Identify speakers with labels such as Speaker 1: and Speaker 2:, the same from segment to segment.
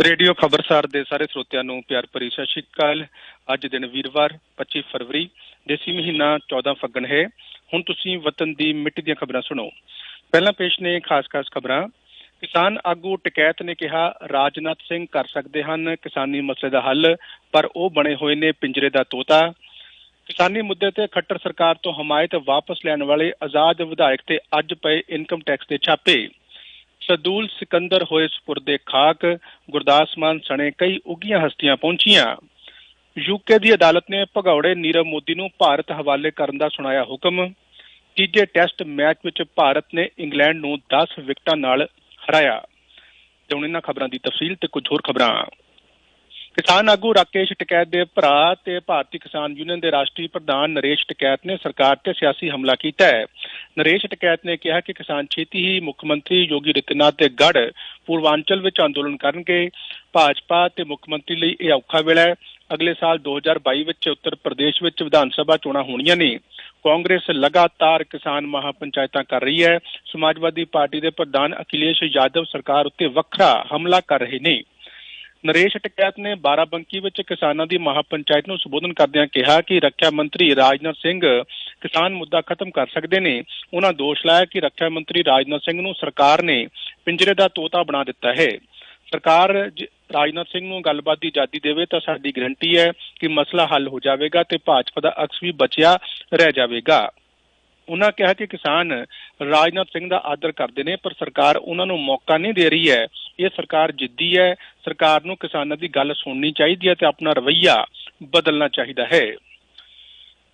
Speaker 1: Radio ਖਬਰਸਾਰ ਦੇ ਸਾਰੇ ਸਰੋਤਿਆਂ ਨੂੰ ਪਿਆਰ ਭਰੀ ਸਤਿ ਸ਼੍ਰੀ ਅਕਾਲ। ਅੱਜ ਦਿਨ ਵੀਰਵਾਰ 25 ਫਰਵਰੀ, ਦੇਸੀ ਮਹੀਨਾ 14 ਫੱਗਣ ਹੈ। ਹੁਣ ਤੁਸੀਂ ਵਤਨ ਦੀ ਮਿੱਟੀ ਦੀਆਂ ਖਬਰਾਂ ਸੁਣੋ। ਪਹਿਲਾਂ ਪੇਸ਼ ਨੇ ਖਾਸ-ਖਾਸ ਖਬਰਾਂ। ਕਿਸਾਨ ਆਗੂ ਟਕੈਤ ਨੇ ਕਿਹਾ, ਰਾਜਨਾਥ ਸਿੰਘ ਕਰ ਸਕਦੇ ਹਨ, ਕਿਸਾਨੀ ਮਸਲੇ ਦਾ ਹੱਲ, ਪਰ ਉਹ ਬਣੇ ਹੋਏ ਨੇ ਪਿੰਜਰੇ ਦਾ ਤੋਤਾ। ਕਿਸਾਨੀ ਮੁੱਦੇ ਤੇ ਖੱਟਰ ਸਰਕਾਰ ਤੋਂ ਹਮਾਇਤ ਵਾਪਸ ਲੈਣ ਵਾਲੇ ਆਜ਼ਾਦ ਵਿਧਾਇਕ ਤੇ ਅੱਜ ਪਏ ਇਨਕਮ ਟੈਕਸ ਦੇ ਛਾਪੇ। ਸਦੂਲ ਸਿਕੰਦਰ ਹੋਏ ਸਪੁਰਦੇ ਖਾਕ ਗੁਰਦਾਸ ਮਾਨ ਸਣੇ ਕਈ ਉਗੀਆਂ ਹਸਤੀਆਂ ਪਹੁੰਚੀਆਂ। ਯੂਕੇ ਦੀ ਅਦਾਲਤ ਨੇ ਭਗੌੜੇ ਨੀਰਵ ਮੋਦੀ ਨੂੰ ਭਾਰਤ ਹਵਾਲੇ ਕਰਨ ਦਾ ਸੁਣਾਇਆ ਹੁਕਮ। ਤੀਜੇ ਟੈਸਟ ਮੈਚ ਵਿੱਚ ਭਾਰਤ ਨੇ ਇੰਗਲੈਂਡ ਨੂੰ 10 ਵਿਕਟਾਂ ਨਾਲ ਹਰਾਇਆ। ਤੇ ਹੁਣ ਇਹਨਾਂ ਖਬਰਾਂ ਦੀ ਤਫਸੀਲ ਤੇ ਕੁਝ ਹੋਰ ਖਬਰਾਂ। ਕਿਸਾਨ ਆਗੂ ਰਾਕੇਸ਼ ਟਕੈਤ ਦੇ ਭਰਾ ਤੇ ਭਾਰਤੀ ਕਿਸਾਨ ਯੂਨੀਅਨ ਦੇ ਰਾਸ਼ਟਰੀ ਪ੍ਰਧਾਨ ਨਰੇਸ਼ ਟਕੈਤ ਨੇ ਸਰਕਾਰ ਤੇ ਸਿਆਸੀ ਹਮਲਾ ਕੀਤਾ ਹੈ। ਨਰੇਸ਼ ਟਕੈਤ ਨੇ ਕਿਹਾ ਕਿ ਕਿਸਾਨ ਛੇਤੀ ਹੀ ਮੁੱਖ ਮੰਤਰੀ ਯੋਗੀ ਰਤਨਾਥ ਦੇ ਗੜ ਪੂਰਵਾਂਚਲ ਵਿੱਚ ਅੰਦੋਲਨ ਕਰਨਗੇ। ਭਾਜਪਾ ਤੇ ਮੁੱਖ ਮੰਤਰੀ ਲਈ ਇਹ ਔਖਾ ਵੇਲਾ ਹੈ। ਅਗਲੇ ਸਾਲ 2022 ਵਿੱਚ ਉੱਤਰ ਪ੍ਰਦੇਸ਼ ਵਿੱਚ ਵਿਧਾਨ ਸਭਾ ਚੋਣਾਂ ਹੋਣੀਆਂ ਨੇ। ਕਾਂਗਰਸ ਲਗਾਤਾਰ ਕਿਸਾਨ ਮਹਾਪੰਚਾਇਤਾਂ ਕਰ ਰਹੀ ਹੈ। ਸਮਾਜਵਾਦੀ ਪਾਰਟੀ ਦੇ ਪ੍ਰਧਾਨ ਅਖਿਲੇਸ਼ ਯਾਦਵ ਸਰਕਾਰ ਉੱਤੇ ਵੱਖਰਾ ਹਮਲਾ ਕਰ ਰਹੇ ਨੇ। ਨਰੇਸ਼ ਟਕੈਤ ਨੇ ਬਾਰਾਬੰਕੀ ਵਿੱਚ ਕਿਸਾਨਾਂ ਦੀ ਮਹਾਪੰਚਾਇਤ ਨੂੰ ਸੰਬੋਧਨ ਕਰਦਿਆਂ ਕਿਹਾ ਕਿ ਰੱਖਿਆ ਮੰਤਰੀ ਰਾਜਨਾਥ ਸਿੰਘ ਕਿਸਾਨ ਮੁੱਦਾ ਖਤਮ ਕਰ ਸਕਦੇ ਨੇ। ਉਹਨਾਂ ਦੋਸ਼ ਲਾਇਆ ਕਿ ਰੱਖਿਆ ਮੰਤਰੀ ਰਾਜਨਾਥ ਸਿੰਘ ਨੂੰ ਸਰਕਾਰ ਨੇ ਪਿੰਜਰੇ ਦਾ ਤੋਤਾ ਬਣਾ ਦਿੱਤਾ ਹੈ। ਸਰਕਾਰ ਰਾਜਨਾਥ ਸਿੰਘ ਨੂੰ ਗੱਲਬਾਤ ਦੀ ਆਜ਼ਾਦੀ ਦੇਵੇ ਤਾਂ ਸਾਡੀ ਗਰੰਟੀ ਹੈ ਕਿ ਮਸਲਾ ਹੱਲ ਹੋ ਜਾਵੇਗਾ ਤੇ ਭਾਜਪਾ ਦਾ ਅਕਸ ਵੀ ਬਚਿਆ ਰਹਿ ਜਾਵੇਗਾ। ਉਹਨਾਂ ਕਿਹਾ ਕਿ ਕਿਸਾਨ ਰਾਜਨਾਥ ਸਿੰਘ ਦਾ ਆਦਰ ਕਰਦੇ ਨੇ, ਪਰ ਸਰਕਾਰ ਉਹਨਾਂ ਨੂੰ ਮੌਕਾ ਨਹੀਂ ਦੇ ਰਹੀ ਹੈ। ਇਹ ਸਰਕਾਰ ਜਿੱਦੀ ਹੈ, ਸਰਕਾਰ ਨੂੰ ਕਿਸਾਨਾਂ ਦੀ ਗੱਲ ਸੁਣਨੀ ਚਾਹੀਦੀ ਹੈ ਤੇ ਆਪਣਾ ਰਵੱਈਆ ਬਦਲਣਾ ਚਾਹੀਦਾ ਹੈ।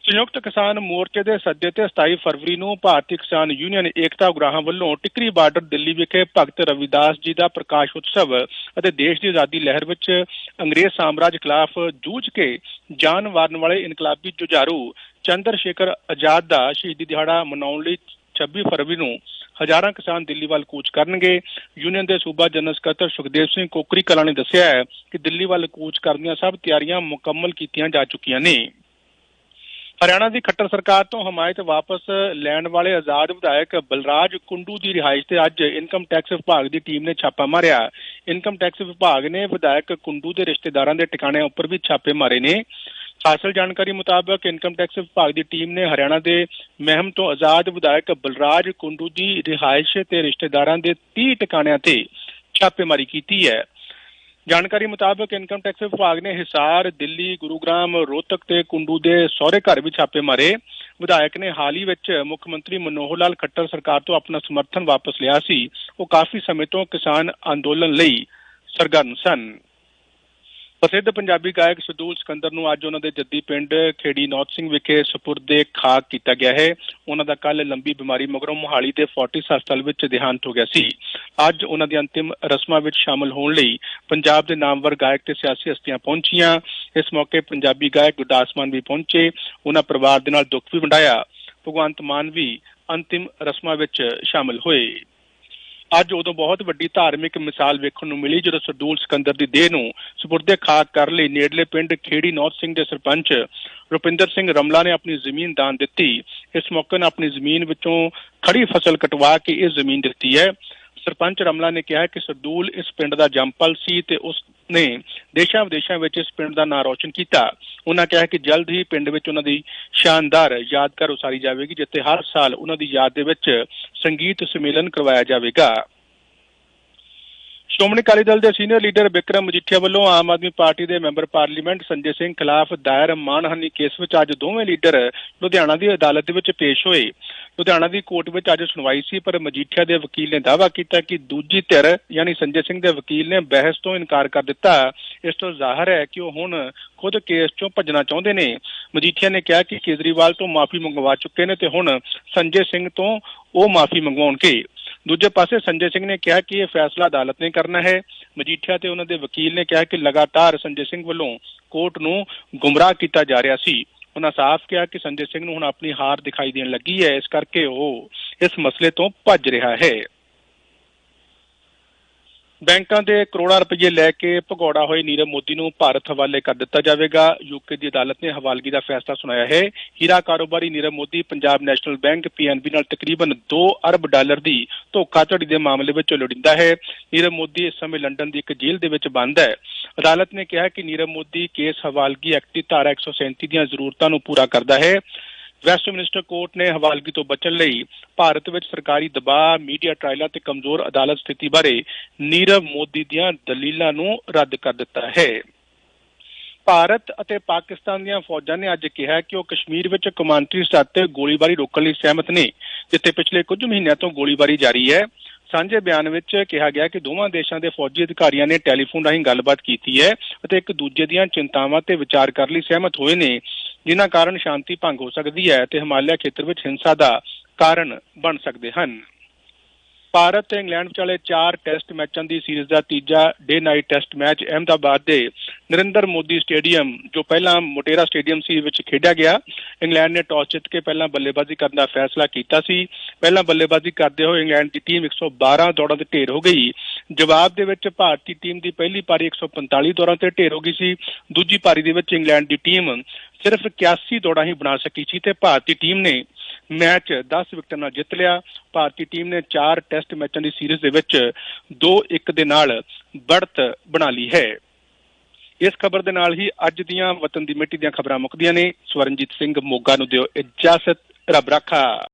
Speaker 1: ਸੰਯੁਕਤ ਕਿਸਾਨ ਮੋਰਚੇ ਦੇ ਸੱਦੇ ਤੇ 27 ਫਰਵਰੀ ਨੂੰ ਭਾਰਤੀ ਕਿਸਾਨ ਯੂਨੀਅਨ ਏਕਤਾ ਉਗਰਾਹਾਂ ਵੱਲੋਂ ਟਿਕਰੀ ਬਾਰਡਰ ਦਿੱਲੀ ਵਿਖੇ ਭਗਤ ਰਵਿਦਾਸ ਜੀ ਦਾ ਪ੍ਰਕਾਸ਼ ਉਤਸਵ ਅਤੇ ਦੇਸ਼ ਦੀ ਆਜ਼ਾਦੀ ਲਹਿਰ ਵਿੱਚ ਅੰਗਰੇਜ਼ ਸਾਮਰਾਜ ਖਿਲਾਫ ਜੂਝ ਕੇ ਜਾਨ ਵਾਰਨ ਵਾਲੇ ਇਨਕਲਾਬੀ ਜੁਝਾਰੂ ਚੰਦਰ ਸ਼ੇਖਰ ਆਜ਼ਾਦ ਦਾ ਸ਼ਹੀਦੀ ਦਿਹਾੜਾ ਮਨਾਉਣ ਲਈ 26 ਫਰਵਰੀ ਨੂੰ ਹਜ਼ਾਰਾਂ ਕਿਸਾਨ ਦਿੱਲੀ ਵੱਲ ਕੂਚ ਕਰਨਗੇ। ਯੂਨੀਅਨ ਦੇ ਸੂਬਾ ਜਨਰਲ ਸਕੱਤਰ ਸੁਖਦੇਵ ਸਿੰਘ ਕੋਕਰੀ ਕਲਾਂ ਨੇ ਦੱਸਿਆ ਹੈ ਕਿ ਦਿੱਲੀ ਵੱਲ ਕੂਚ ਕਰਨ ਦੀਆਂ ਸਭ ਤਿਆਰੀਆਂ ਮੁਕੰਮਲ ਕੀਤੀਆਂ ਜਾ ਚੁੱਕੀਆਂ ਨੇ। ਹਰਿਆਣਾ ਦੀ ਖੱਟਰ ਸਰਕਾਰ ਤੋਂ ਹਮਾਇਤ ਵਾਪਸ ਲੈਣ ਵਾਲੇ ਆਜ਼ਾਦ ਵਿਧਾਇਕ ਬਲਰਾਜ ਕੁੰਡੂ ਦੀ ਰਿਹਾਇਸ਼ ਤੇ ਅੱਜ ਇਨਕਮ ਟੈਕਸ ਵਿਭਾਗ ਦੀ ਟੀਮ ਨੇ ਛਾਪਾ ਮਾਰਿਆ। ਇਨਕਮ ਟੈਕਸ ਵਿਭਾਗ ਨੇ ਵਿਧਾਇਕ ਕੁੰਡੂ ਦੇ ਰਿਸ਼ਤੇਦਾਰਾਂ ਦੇ ਟਿਕਾਣਿਆਂ ਉੱਪਰ ਵੀ ਛਾਪੇ ਮਾਰੇ ਨੇ। ਹਾਸਲ ਜਾਣਕਾਰੀ ਮੁਤਾਬਕ ਇਨਕਮ ਟੈਕਸ ਵਿਭਾਗ ਦੀ ਟੀਮ ਨੇ ਹਰਿਆਣਾ ਦੇ ਮਹਿਮ ਤੋਂ ਆਜ਼ਾਦ ਵਿਧਾਇਕ ਬਲਰਾਜ ਕੁੰਡੂ ਦੀ ਰਿਹਾਇਸ਼ ਤੇ ਰਿਸ਼ਤੇਦਾਰਾਂ ਦੇ 30 ਟਿਕਾਣਿਆਂ ਤੇ ਛਾਪੇਮਾਰੀ ਕੀਤੀ ਹੈ। ਜਾਣਕਾਰੀ ਮੁਤਾਬਕ ਇਨਕਮ ਟੈਕਸ ਵਿਭਾਗ ਨੇ ਹਿਸਾਰ, ਦਿੱਲੀ, ਗੁਰੂਗ੍ਰਾਮ, ਰੋਹਤਕ ਤੇ ਕੁੰਡੂ ਦੇ ਸਹੁਰੇ ਘਰ ਵੀ ਛਾਪੇ ਮਾਰੇ। ਵਿਧਾਇਕ ਨੇ ਹਾਲ ਹੀ ਵਿੱਚ ਮੁੱਖ ਮੰਤਰੀ ਮਨੋਹਰ ਲਾਲ ਖੱਟਰ ਸਰਕਾਰ ਤੋਂ ਆਪਣਾ ਸਮਰਥਨ ਵਾਪਸ ਲਿਆ ਸੀ। ਉਹ ਕਾਫੀ ਸਮੇਂ ਤੋਂ ਕਿਸਾਨ ਅੰਦੋਲਨ ਲਈ ਸਰਗਰਮ ਸਨ। ਪ੍ਰਸਿੱਧ ਪੰਜਾਬੀ ਗਾਇਕ ਸਦੂਲ ਸਿਕੰਦਰ ਨੂੰ ਅੱਜ ਉਹਨਾਂ ਦੇ ਜੱਦੀ ਪਿੰਡ ਖੇੜੀ ਨੌਤ ਸਿੰਘ ਵਿਖੇ ਸਪੁਰਦੇ ਖਾਕ ਕੀਤਾ ਗਿਆ ਹੈ। ਉਹਨਾਂ ਦਾ ਕੱਲ ਲੰਬੀ ਬਿਮਾਰੀ ਮਗਰੋਂ ਮੁਹਾਲੀ ਦੇ ਫੋਰਟਿਸ ਹਸਪਤਾਲ ਵਿੱਚ ਦੇਹਾਂਤ ਹੋ ਗਿਆ ਸੀ। ਅੱਜ ਉਹਨਾਂ ਦੀ ਅੰਤਿਮ ਰਸਮਾਂ ਵਿੱਚ ਸ਼ਾਮਲ ਹੋਣ ਲਈ ਪੰਜਾਬ ਦੇ ਨਾਮਵਰ ਗਾਇਕ ਤੇ ਸਿਆਸੀ ਹਸਤੀਆਂ ਪਹੁੰਚੀਆਂ। ਇਸ ਮੌਕੇ ਪੰਜਾਬੀ ਗਾਇਕ ਗੁਰਦਾਸ ਮਾਨ ਵੀ ਪਹੁੰਚੇ। ਉਹਨਾਂ ਪਰਿਵਾਰ ਦੇ ਨਾਲ ਦੁੱਖ ਵੀ ਵੰਡਾਇਆ। ਭਗਵੰਤ ਮਾਨ ਵੀ ਅੰਤਿਮ ਰਸਮਾਂ ਵਿੱਚ ਸ਼ਾਮਲ ਹੋਏ। ਅੱਜ ਉਦੋਂ ਬਹੁਤ ਵੱਡੀ ਧਾਰਮਿਕ ਮਿਸਾਲ ਵੇਖਣ ਨੂੰ ਮਿਲੀ ਜਦੋਂ ਸਰਦੂਲ ਸਿਕੰਦਰ ਦੀ ਦੇਹ ਨੂੰ ਸਪੁਰਦੇ ਖਾਕ ਕਰ ਲਈ ਨੇੜਲੇ ਪਿੰਡ ਖੇੜੀ ਨੌਤ ਸਿੰਘ ਦੇ ਸਰਪੰਚ ਰੁਪਿੰਦਰ ਸਿੰਘ ਰਮਲਾ ਨੇ ਆਪਣੀ ਜ਼ਮੀਨ ਦਾਨ ਦਿੱਤੀ। ਇਸ ਮੌਕੇ 'ਤੇ ਆਪਣੀ ਜ਼ਮੀਨ ਵਿੱਚੋਂ ਖੜੀ ਫਸਲ ਕਟਵਾ ਕੇ ਇਹ ਜ਼ਮੀਨ ਦਿੱਤੀ ਹੈ। ਸਰਪੰਚ ਰਮਲਾ ਨੇ ਕਿਹਾ ਕਿ ਸਰਦੂਲ ਇਸ ਪਿੰਡ ਦਾ ਜੰਪਲ ਸੀ ਤੇ ਉਸ ਨੇ ਦੇਸ਼ਾਂ ਵਿਦੇਸ਼ਾਂ ਵਿੱਚ ਇਸ ਪਿੰਡ ਦਾ ਨਾਂ ਰੌਸ਼ਨ ਕੀਤਾ। ਉਹਨਾਂ ਕਿਹਾ ਕਿ ਜਲਦ ਹੀ ਪਿੰਡ ਵਿੱਚ ਉਹਨਾਂ ਦੀ ਸ਼ਾਨਦਾਰ ਯਾਦਗਾਰ ਉਸਾਰੀ ਜਾਵੇਗੀ, ਜਿੱਥੇ ਹਰ ਸਾਲ ਉਹਨਾਂ ਦੀ ਯਾਦ ਦੇ ਵਿੱਚ ਸੰਗੀਤ ਸੰਮੇਲਨ ਕਰਵਾਇਆ ਜਾਵੇਗਾ। ਸ਼੍ਰੋਮਣੀ ਅਕਾਲੀ ਦਲ ਦੇ ਸੀਨੀਅਰ ਲੀਡਰ ਵਿਕਰਮ ਮਜੀਠੀਆ ਵੱਲੋਂ ਆਮ ਆਦਮੀ ਪਾਰਟੀ ਦੇ ਮੈਂਬਰ ਪਾਰਲੀਮੈਂਟ ਸੰਜੇ ਸਿੰਘ ਖਿਲਾਫ ਦਾਇਰ ਮਾਨਹਾਨੀ ਕੇਸ ਵਿੱਚ ਅੱਜ ਦੋਵੇਂ ਲੀਡਰ ਲੁਧਿਆਣਾ ਦੀ ਅਦਾਲਤ ਦੇ ਵਿੱਚ ਪੇਸ਼ ਹੋਏ। ਲੁਧਿਆਣਾ ਦੀ ਕੋਰਟ ਵਿੱਚ ਅੱਜ ਸੁਣਵਾਈ ਸੀ, ਪਰ ਮਜੀਠੀਆ ਦੇ ਵਕੀਲ ਨੇ ਦਾਅਵਾ ਕੀਤਾ ਕਿ ਦੂਜੀ ਧਿਰ, ਯਾਨੀ ਸੰਜੇ ਸਿੰਘ ਦੇ ਵਕੀਲ ਨੇ ਬਹਿਸ ਤੋਂ ਇਨਕਾਰ ਕਰ ਦਿੱਤਾ। ਇਸ ਤੋਂ ਜ਼ਾਹਰ ਹੈ ਕਿ ਉਹ ਹੁਣ ਖੁਦ ਕੇਸ ਚੋਂ ਭੱਜਣਾ ਚਾਹੁੰਦੇ ਨੇ। ਮਜੀਠੀਆ ਨੇ ਕਿਹਾ ਕਿ ਕੇਜਰੀਵਾਲ ਤੋਂ ਮਾਫੀ ਮੰਗਵਾ ਚੁੱਕੇ ਨੇ ਤੇ ਹੁਣ ਸੰਜੇ ਸਿੰਘ ਤੋਂ ਉਹ ਮਾਫੀ ਮੰਗਵਾਉਣਗੇ। ਦੂਜੇ ਪਾਸੇ ਸੰਜੇ ਸਿੰਘ ਨੇ ਕਿਹਾ ਕਿ ਇਹ ਫੈਸਲਾ ਅਦਾਲਤ ਨੇ ਕਰਨਾ ਹੈ। ਮਜੀਠੀਆ ਤੇ ਉਹਨਾਂ ਦੇ ਵਕੀਲ ਨੇ ਕਿਹਾ ਕਿ ਲਗਾਤਾਰ ਸੰਜੇ ਸਿੰਘ ਵੱਲੋਂ ਕੋਰਟ ਨੂੰ ਗੁੰਮਰਾਹ ਕੀਤਾ ਜਾ ਰਿਹਾ ਸੀ। ਉਹਨਾਂ ਸਾਫ਼ ਕਿਹਾ ਕਿ ਸੰਜੇ ਸਿੰਘ ਨੂੰ ਹੁਣ ਆਪਣੀ ਹਾਰ ਦਿਖਾਈ ਦੇਣ ਲੱਗੀ ਹੈ। ਇਸ ਕਰਕੇ ਉਹ ਇਸ ਮਸਲੇ ਤੋਂ ਭੱਜ ਰਿਹਾ ਹੈ। ਬੈਂਕਾਂ ਦੇ ਕਰੋੜਾਂ ਰੁਪਏ ਲੈ ਕੇ ਭਗੌੜਾ ਹੋਏ ਨੀਰਵ ਮੋਦੀ ਨੂੰ ਭਾਰਤ ਹਵਾਲੇ ਕਰ ਦਿੱਤਾ ਜਾਵੇਗਾ। ਯੂਕੇ ਦੀ ਅਦਾਲਤ ਨੇ ਹਵਾਲਗੀ ਦਾ ਫੈਸਲਾ ਸੁਣਾਇਆ ਹੈ। ਹੀਰਾ ਕਾਰੋਬਾਰੀ Nirav Modi Punjab national bank PNB ਨਾਲ ਤਕਰੀਬਨ 2 ਅਰਬ ਡਾਲਰ ਦੀ ਧੋਖਾਧੜੀ ਦੇ ਮਾਮਲੇ ਵਿੱਚ ਲੋੜਿੰਦਾ ਹੈ। ਨੀਰਵ ਮੋਦੀ ਇਸ ਸਮੇਂ ਲੰਡਨ ਦੀ ਇੱਕ ਜੇਲ੍ਹ ਦੇ ਵਿੱਚ ਬੰਦ ਹੈ। ਅਦਾਲਤ ਨੇ ਕਿਹਾ ਕਿ ਨੀਰਵ ਮੋਦੀ ਕੇਸ ਹਵਾਲਗੀ ਐਕਟ ਦੀ ਧਾਰਾ 137 ਦੀਆਂ ਜ਼ਰੂਰਤਾਂ ਨੂੰ ਪੂਰਾ ਕਰਦਾ ਹੈ। ਵੈਸਟਮਿਨਿਸਟਰ ਕੋਰਟ ਨੇ ਹਵਾਲਗੀ ਤੋਂ ਬਚਣ ਲਈ ਭਾਰਤ ਵਿੱਚ ਸਰਕਾਰੀ ਦਬਾਅ, ਮੀਡੀਆ ਟ੍ਰਾਇਲਾਂ ਤੇ ਕਮਜ਼ੋਰ ਅਦਾਲਤ ਸਥਿਤੀ ਬਾਰੇ ਨੀਰਵ ਮੋਦੀ ਦੀਆਂ ਦਲੀਲਾਂ ਨੂੰ ਰੱਦ ਕਰ ਦਿੱਤਾ ਹੈ। ਭਾਰਤ ਅਤੇ ਪਾਕਿਸਤਾਨ ਦੀਆਂ ਫੌਜਾਂ ਨੇ ਅੱਜ ਕਿਹਾ ਕਿ ਉਹ ਕਸ਼ਮੀਰ ਵਿੱਚ ਕਮਾਂਡਰੀ ਸਤਰ ਤੇ ਗੋਲੀਬਾਰੀ ਰੋਕਣ ਲਈ ਸਹਿਮਤ ਨੇ, ਜਿੱਥੇ ਪਿਛਲੇ ਕੁਝ ਮਹੀਨਿਆਂ ਤੋਂ ਗੋਲੀਬਾਰੀ ਜਾਰੀ ਹੈ। ਸਾਂਝੇ ਬਿਆਨ ਵਿੱਚ ਕਿਹਾ ਗਿਆ ਕਿ ਦੋਵਾਂ ਦੇਸ਼ਾਂ ਦੇ ਫੌਜੀ ਅਧਿਕਾਰੀਆਂ ਨੇ ਟੈਲੀਫੋਨ ਰਾਹੀਂ ਗੱਲਬਾਤ ਕੀਤੀ ਹੈ ਅਤੇ ਇੱਕ ਦੂਜੇ ਦੀਆਂ ਚਿੰਤਾਵਾਂ ਤੇ ਵਿਚਾਰ ਕਰਨ ਲਈ ਸਹਿਮਤ ਹੋਏ ਨੇ, ਜਿਨ੍ਹਾਂ ਕਾਰਨ ਸ਼ਾਂਤੀ ਭੰਗ ਹੋ ਸਕਦੀ ਹੈ ਤੇ ਹਿਮਾਲਿਆ ਖੇਤਰ ਵਿੱਚ ਹਿੰਸਾ ਦਾ ਕਾਰਨ ਬਣ ਸਕਦੇ ਹਨ। ਭਾਰਤ ਤੇ ਇੰਗਲੈਂਡ ਵਿਚਾਲੇ ਚਾਰ ਟੈਸਟ ਮੈਚਾਂ ਦੀ ਸੀਰੀਜ਼ ਦਾ ਤੀਜਾ day night test match Ahmedabad ਦੇ ਨਰਿੰਦਰ ਮੋਦੀ ਸਟੇਡੀਅਮ, ਜੋ ਪਹਿਲਾਂ ਮੋਟੇਰਾ ਸਟੇਡੀਅਮ ਸੀ, ਵਿੱਚ ਖੇਡਿਆ ਗਿਆ। ਇੰਗਲੈਂਡ ਨੇ ਟਾਸ ਜਿੱਤ ਕੇ ਪਹਿਲਾਂ ਬੱਲੇਬਾਜ਼ੀ ਕਰਨ ਦਾ ਫੈਸਲਾ ਕੀਤਾ ਸੀ। ਪਹਿਲਾਂ ਬੱਲੇਬਾਜ਼ੀ ਕਰਦੇ ਹੋਏ ਇੰਗਲੈਂਡ ਦੀ ਟੀਮ 112 ਦੌੜਾਂ ਤੇ ਢੇਰ ਹੋ ਗਈ। ਜਵਾਬ ਦੇ ਵਿੱਚ ਭਾਰਤੀ ਟੀਮ ਦੀ ਪਹਿਲੀ ਪਾਰੀ 145 ਦੌੜਾਂ ਤੇ ਢੇਰ ਹੋ ਗਈ ਸੀ। ਦੂਜੀ ਪਾਰੀ ਦੇ ਵਿੱਚ ਇੰਗਲੈਂਡ ਦੀ ਟੀਮ ਸਿਰਫ 81 ਦੌੜਾਂ ਹੀ ਬਣਾ ਸਕੀ ਸੀ ਤੇ ਭਾਰਤੀ ਟੀਮ ਨੇ ਮੈਚ 10 ਵਿਕਟਾਂ ਨਾਲ ਜਿੱਤ ਲਿਆ। ਭਾਰਤੀ ਟੀਮ ਨੇ 4 ਟੈਸਟ ਮੈਚਾਂ ਦੀ ਸੀਰੀਜ਼ ਦੇ ਵਿੱਚ 2-1 ਦੇ ਨਾਲ ਬੜਤ ਬਣਾ ਲਈ ਹੈ। ਇਸ ਖਬਰ ਦੇ ਨਾਲ ਹੀ ਅੱਜ ਦੀਆਂ ਵਤਨ ਦੀ ਮਿੱਟੀ ਦੀਆਂ ਖਬਰਾਂ ਮੁੱਕਦੀਆਂ ਨੇ। ਸਵਰਨਜੀਤ ਸਿੰਘ ਮੋਗਾ ਨੂੰ ਦਿਓ ਇਜਾਜ਼ਤ। ਰੱਬ ਰਾਖਾ।